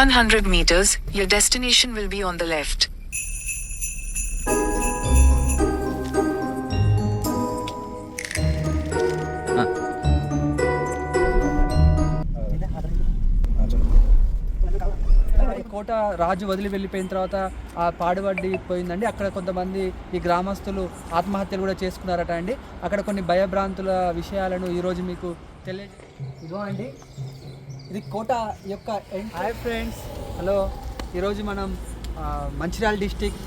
100 meters, your destination will be on the left. కోట రాజు వదిలి వెళ్ళిపోయిన తర్వాత ఆ పాడుబడి పోయిందండి. అక్కడ కొంతమంది ఈ గ్రామస్తులు ఆత్మహత్యలు కూడా చేసుకున్నారట అండి. అక్కడ కొన్ని భయభ్రాంతుల విషయాలను ఈరోజు మీకు తెలియ ఇదో అండి. ఇది కోట యొక్క హాయ్ ఫ్రెండ్స్ హలో ఈరోజు మనం మంచిర్యాల డిస్టిక్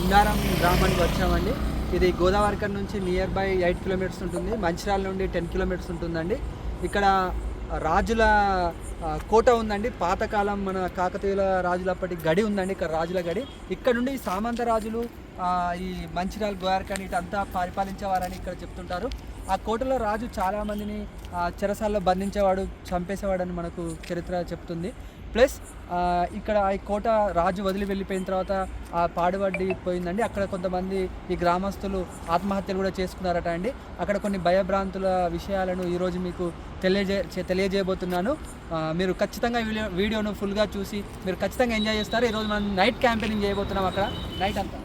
ఇందారం గ్రామానికి వచ్చామండి. ఇది గోదావరికర్ నుంచి నియర్ బై ఎయిట్ కిలోమీటర్స్ ఉంటుంది. మంచిర్యాల నుండి టెన్ కిలోమీటర్స్ ఉంటుందండి. ఇక్కడ రాజుల కోట ఉందండి. పాతకాలం మన కాకతీయుల రాజులప్పటి గడి ఉందండి. ఇక్కడ రాజుల గడి. ఇక్కడ నుండి సామంత రాజులు ఈ మంచిర్యాల గోదావరికర్ ఇటంతా పరిపాలించేవారని ఇక్కడ చెప్తుంటారు. ఆ కోటలో రాజు చాలా మందిని చెరసాల్లో బంధించేవాడు చంపేసేవాడని మనకు చరిత్ర చెప్తుంది. ప్లస్ ఇక్కడ ఈ కోట రాజు వదిలి వెళ్ళిపోయిన తర్వాత ఆ పాడుబడి పోయిందండి. అక్కడ కొంతమంది ఈ గ్రామస్తులు ఆత్మహత్యలు కూడా చేసుకున్నారట అండి. అక్కడ కొన్ని భయభ్రాంతుల విషయాలను ఈరోజు మీకు తెలియజే తెలియజేయబోతున్నాను. మీరు ఖచ్చితంగా వీడియో వీడియోను ఫుల్గా చూసి మీరు ఖచ్చితంగా ఎంజాయ్ చేస్తారు? ఈరోజు మనం నైట్ క్యాంపెయినింగ్ చేయబోతున్నాం అక్కడ. నైట్ అంతా.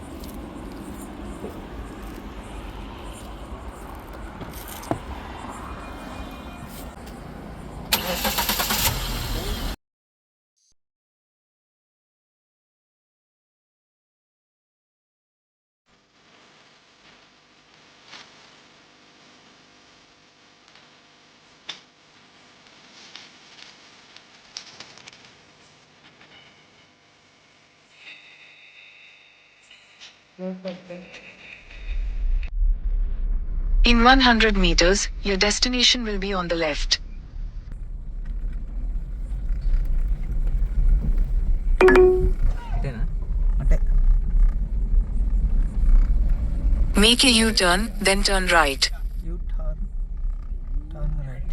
In 100 meters, your destination will be on the left. Make a U turn, then turn right. U turn, turn right.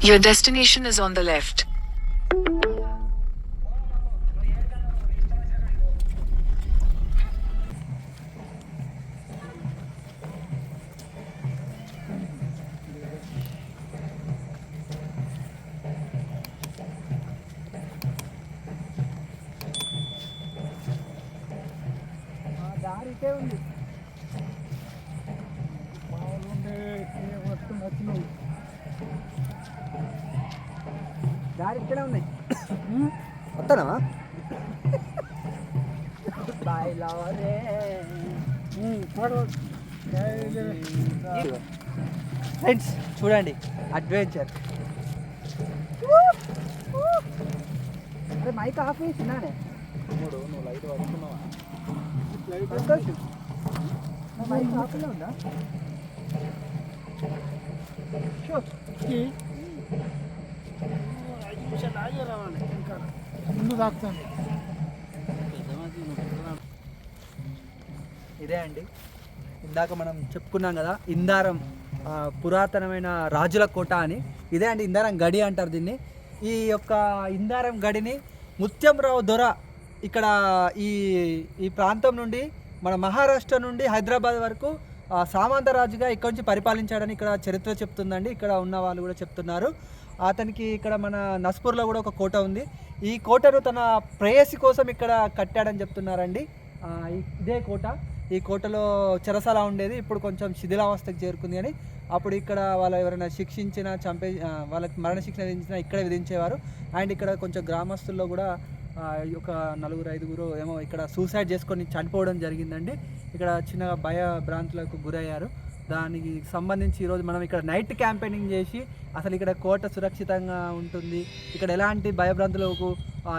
Your destination is on the left. ఇటే ఉంది. దారి ఇక్కడే ఉన్నాయి. వస్తానా? ఫ్రెండ్స్ చూడండి. అడ్వెంచర్ మైక్ ఆఫ్ చేసినానే నువ్వు light పడుతున్నావా ముందు తాకుతాను ఇదే అండి. ఇందాక మనం చెప్పుకున్నాం కదా ఇందారం పురాతనమైన రాజుల కోట అని. ఇదే అండి ఇందారం గడి అంటారు దీన్ని. ఈ యొక్క ఇందారం గడిని ముత్యంరావు దొర ఇక్కడ ఈ ఈ ప్రాంతం నుండి మన మహారాష్ట్ర నుండి హైదరాబాద్ వరకు సామంతరాజుగా ఇక్కడ నుంచి పరిపాలించాడని ఇక్కడ చరిత్ర చెప్తుందండి. ఇక్కడ ఉన్న వాళ్ళు కూడా చెప్తున్నారు. అతనికి ఇక్కడ మన నస్పూర్లో కూడా ఒక కోట ఉంది. ఈ కోటను తన ప్రేయసి కోసం ఇక్కడ కట్టాడని చెప్తున్నారండి. ఇదే కోట. ఈ కోటలో చెరసల ఉండేది. ఇప్పుడు కొంచెం శిథిలావస్థకు చేరుకుంది అని. అప్పుడు ఇక్కడ వాళ్ళు ఎవరైనా శిక్షించిన చంపే వాళ్ళకి మరణశిక్షణ విధించిన ఇక్కడే విధించేవారు. అండ్ ఇక్కడ కొంచెం గ్రామస్తుల్లో కూడా ఒక నలుగురు ఐదుగురు ఏమో ఇక్కడ సూసైడ్ చేసుకొని చనిపోవడం జరిగిందండి. ఇక్కడ చిన్నగా భయ భ్రాంతులకు గురయ్యారు. దానికి సంబంధించి ఈరోజు మనం ఇక్కడ నైట్ క్యాంపెయినింగ్ చేసి అసలు ఇక్కడ కోట సురక్షితంగా ఉంటుంది. ఇక్కడ ఎలాంటి భయభ్రాంతులకు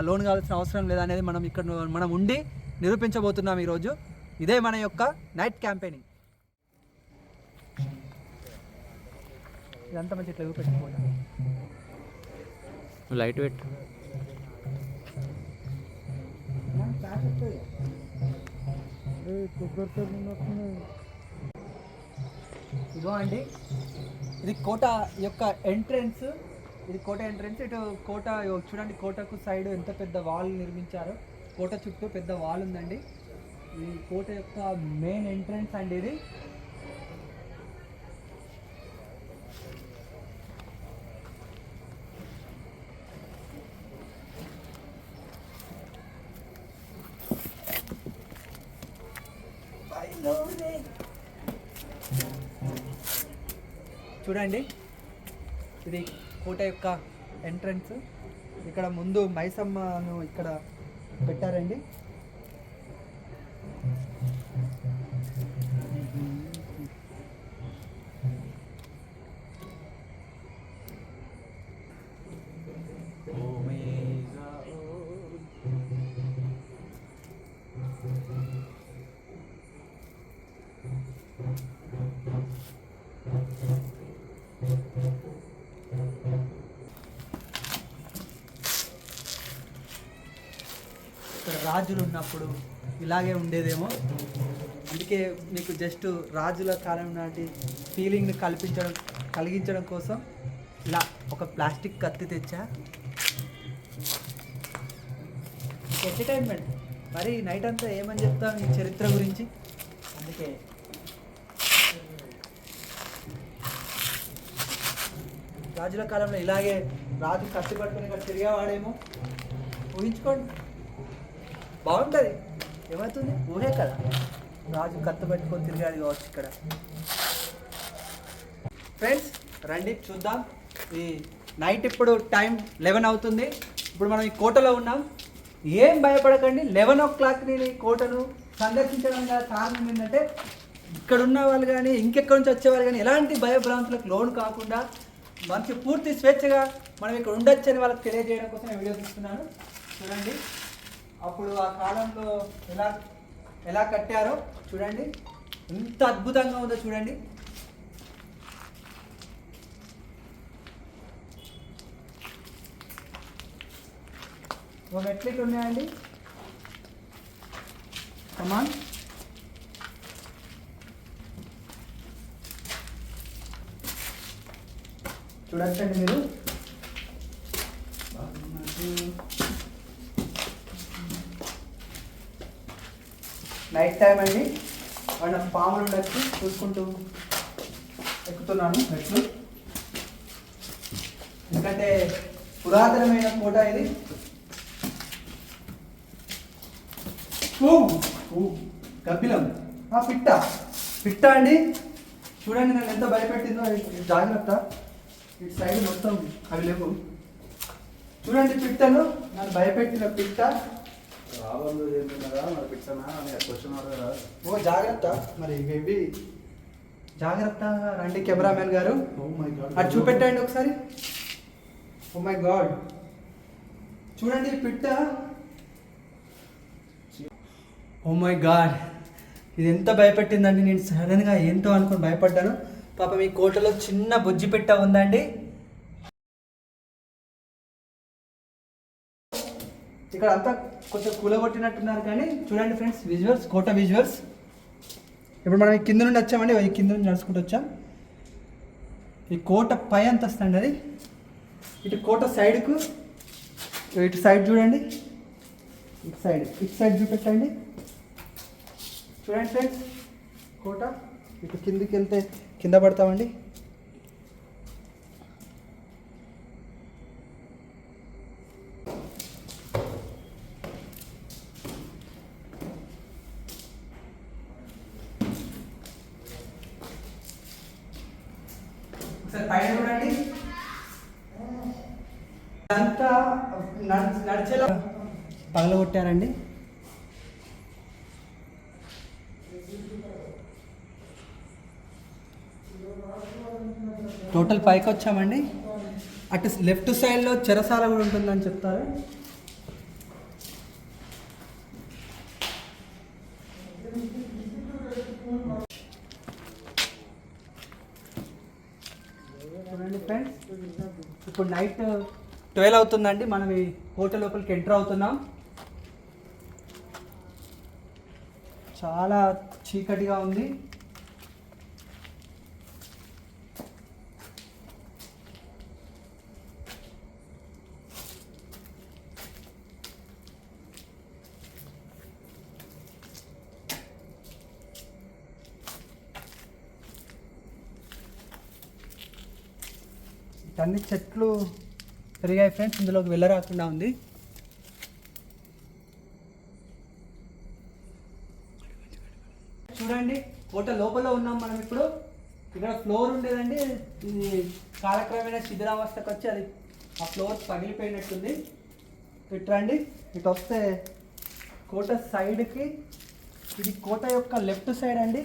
లోన్ కావాల్సిన అవసరం లేదనేది మనం ఇక్కడ మనం ఉండి నిరూపించబోతున్నాం ఈరోజు. ఇదే మన యొక్క నైట్ క్యాంపెయినింగ్ ఇదంతా మంచి ఇట్లా చూపెట్టుకోండి లైట్ పెట్టు. ఇదిగో అండి ఇది కోట యొక్క ఎంట్రన్స్. ఇది కోట ఎంట్రన్స్. ఇటు కోట చూడండి కోటకు సైడ్ ఎంత పెద్ద వాల్ నిర్మించారు. కోట చుట్టూ పెద్ద వాల్ ఉందండి. ఈ కోట యొక్క మెయిన్ ఎంట్రన్స్ అండి ఇది. చూడండి. ఇది కోట యొక్క ఎంట్రన్స్. ఇక్కడ ముందు మైసమ్మను ఇక్కడ పెట్టారండి. ఇక్కడ రాజులు ఉన్నప్పుడు ఇలాగే ఉండేదేమో. అందుకే మీకు జస్ట్ రాజుల కాలం నాటి ఫీలింగ్ని కల్పించడం కలిగించడం కోసం ఇలా ఒక ప్లాస్టిక్ కత్తి తెచ్చా. ఎంటర్టైన్మెంట్ మరి నైట్ అంతా ఏమని చెప్తాం ఈ చరిత్ర గురించి? అందుకే. రాజుల కాలంలో ఇలాగే రాజు కత్తి పట్టుకుని ఇక్కడ తిరిగేవాడేమో. ఊహించుకోండి. బాగుంటుంది. ఏమవుతుంది? ఊహే కదా. రాజు కత్త పెట్టుకొని తిరిగాడు కావచ్చు ఇక్కడ. ఫ్రెండ్స్ రండి చూద్దాం. ఈ నైట్ ఇప్పుడు టైం లెవెన్ అవుతుంది. ఇప్పుడు మనం ఈ కోటలో ఉన్నాం. ఏం భయపడకండి. లెవెన్ ఓ క్లాక్ నేను ఈ కోటను సందర్శించడం గల కారణం ఏంటంటే ఇక్కడ ఉన్న వాళ్ళు కానీ ఇంకెక్కడి నుంచి వచ్చేవాళ్ళు కానీ ఎలాంటి భయభ్రాంతులకు లోన్ కాకుండా మంచి పూర్తి స్వేచ్ఛగా మనం ఇక్కడ ఉండొచ్చని వాళ్ళకి తెలియజేయడం కోసం నేను వీడియో తీస్తున్నాను. చూడండి. అప్పుడు ఆ కాలంలో ఎలా ఎలా కట్టారో చూడండి. ఎంత అద్భుతంగా ఉందో చూడండి. ఒక మెట్లిక్ ఉన్నాయండి? కమాన్ చూడొచ్చండి మీరు. నైట్ టైం అండి. అండ్ పాములు ఉండొచ్చు చూసుకుంటూ ఎక్కుతున్నాను మెట్లు. ఎందుకంటే పురాతనమైన కోట ఇది. గబ్బిలం. కపిలం ఆ పిట్ట. పిట్ట అండి. చూడండి నన్ను ఎంత భయపెట్టిందో. జాగ్రత్త. ఇటు సైడ్ మొత్తం అవి లేవు. చూడండి పిట్టను. నన్ను భయపెట్టిన పిట్ట. మరి అని క్వశ్చన్ ఓ జాగ్రత్త. మరి ఇవి జాగ్రత్త రండి కెమెరామెన్ గారు. ఓ మై గాడ్ అటు చూపెట్టండి ఒకసారి. ఓ మై గాడ్ చూడండి పిట్ట. ఓ మై గాడ్ ఇది ఎంత భయపెట్టిందండి? నేను సడన్గా ఏంటో అనుకుని భయపడ్డాను. పాపం ఈ కోటలో చిన్న బుజ్జి పిట్ట ఉందండి. ఇక్కడ అంతా కొంచెం కూలగొట్టినట్టున్నారు కానీ చూడండి ఫ్రెండ్స్ విజువల్స్ కోట విజువల్స్ ఇప్పుడు మనం కింద నుండి వచ్చామండి ఈ కింద నుండి నడుచుకుంటూ వచ్చాం. ఈ కోట పై అంత వస్తుంది అది. ఇటు కోట సైడ్కు ఇటు సైడ్ చూడండి. ఇటు సైడ్ ఇటు సైడ్ చూపెట్టండి. చూడండి ఫ్రెండ్స్ కోట. ఇటు కిందకి వెళ్తే కింద పడతామండి ఒకసారి పైన చూడండి అంతా నడిచేలా పగలగొట్టారండి. టోటల్ పైకి వచ్చామండి అటు లెఫ్ట్ సైడ్లో చెరసాల కూడా ఉంటుందని చెప్తారు చూడండి ఫ్రెండ్స్ ఇప్పుడు నైట్ ట్వెల్వ్ అవుతుందండి. మనం ఈ హోటల్ లోపలికి ఎంటర్ అవుతున్నాం. చాలా చీకటిగా ఉంది. అన్ని చెట్లు పెరిగాయి ఫ్రెండ్స్. ఇందులోకి వెళ్ళరాకుండా ఉంది. చూడండి కోట లోపల ఉన్నాం మనం ఇప్పుడు. ఇక్కడ ఫ్లోర్ ఉండేదండి. ఇది కాలక్రమేణా శిథిరావస్థకు వచ్చి అది ఆ ఫ్లోర్ పగిలిపోయినట్టుంది. ఇటు రండి ఇటు వస్తే కోట సైడ్కి ఇది కోట యొక్క లెఫ్ట్ సైడ్ అండి.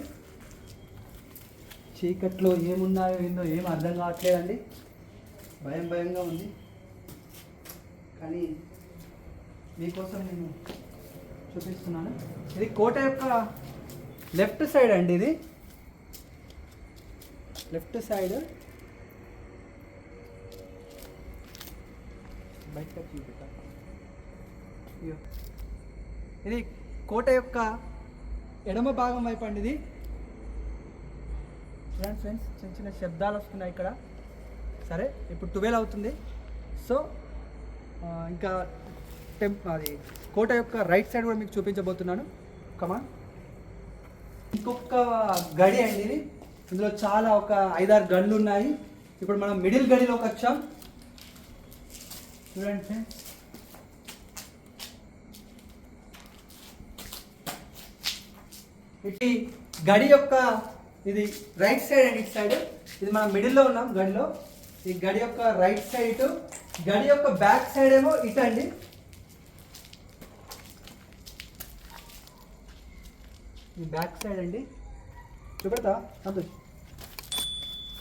చీకట్లో ఏమున్నాయో ఏందో ఏం అర్థం కావట్లేదండి. భయం భయంగా ఉంది. కానీ మీకోసం నేను చూపిస్తున్నాను. ఇది కోట యొక్క లెఫ్ట్ సైడ్ అండి ఇది. లెఫ్ట్ సైడ్ బయట చూపిస్తాను ఇది కోట యొక్క ఎడమ భాగం వైపు అండి ఇది. చూడండి ఫ్రెండ్స్ చిన్న చిన్న శబ్దాలు వస్తున్నాయి ఇక్కడ. సరే ఇప్పుడు ట్వెల్వ్ అవుతుంది. సో ఇంకా టెంప్ అది కోట యొక్క రైట్ సైడ్ కూడా మీకు చూపించబోతున్నాను. కమా ఇంకొక గడి అండి ఇది. ఇందులో చాలా ఒక ఐదారు గడులు ఉన్నాయి. ఇప్పుడు మనం మిడిల్ గడిలోకి వచ్చాం. చూడండి ఫ్రెండ్స్ ఇది గడి యొక్క ఇది రైట్ సైడ్ అండ్ ఇటు సైడ్. ఇది మనం మిడిల్లో ఉన్నాం గడిలో. ఈ గడి యొక్క రైట్ సైడ్ గడి యొక్క బ్యాక్ సైడ్ ఏమో ఇటు అండి ఈ బ్యాక్ సైడ్ అండి. చూపెడతా సంతోష్.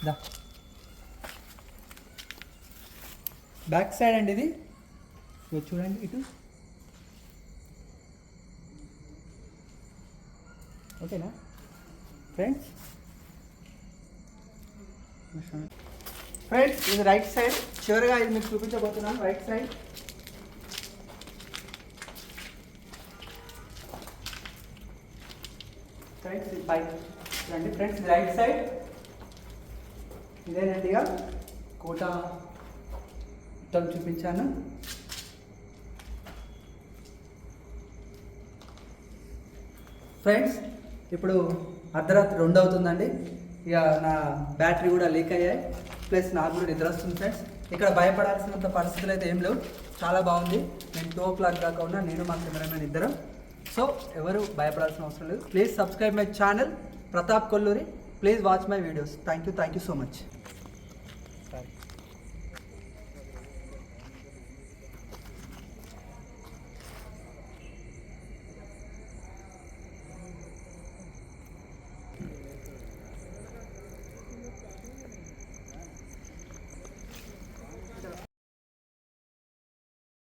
దా. బ్యాక్ సైడ్ అండి ఇది. చూడండి ఇటు. ఓకేనా? ఫ్రెండ్స్ ఫ్రెండ్స్ ఇది రైట్ సైడ్ చివరిగా ఇది మీకు చూపించబోతున్నాను. రైట్ సైడ్ ఫ్రెండ్స్ ఇది పై రండి ఫ్రెండ్స్ ఇది రైట్ సైడ్ ఇదేనండి ఇక కోట మొత్తం చూపించాను. ఫ్రెండ్స్ ఇప్పుడు అర్ధరాత్రి రెండు అవుతుందండి. ఇక నా బ్యాటరీ కూడా లీక్ అయ్యాయి. ప్లస్ నాకు కూడా నిద్ర వస్తుంది ఫ్రెండ్స్ ఇక్కడ భయపడాల్సినంత పరిస్థితులు అయితే ఏం లేవు. చాలా బాగుంది. నేను టూ ఓ క్లాక్ దాకా ఉన్నా నేను మా కెమెరామెన్ ఇద్దరం. సో ఎవరు భయపడాల్సిన అవసరం లేదు. Please subscribe my channel Pratap Kolluri please watch my videos thank you thank you so much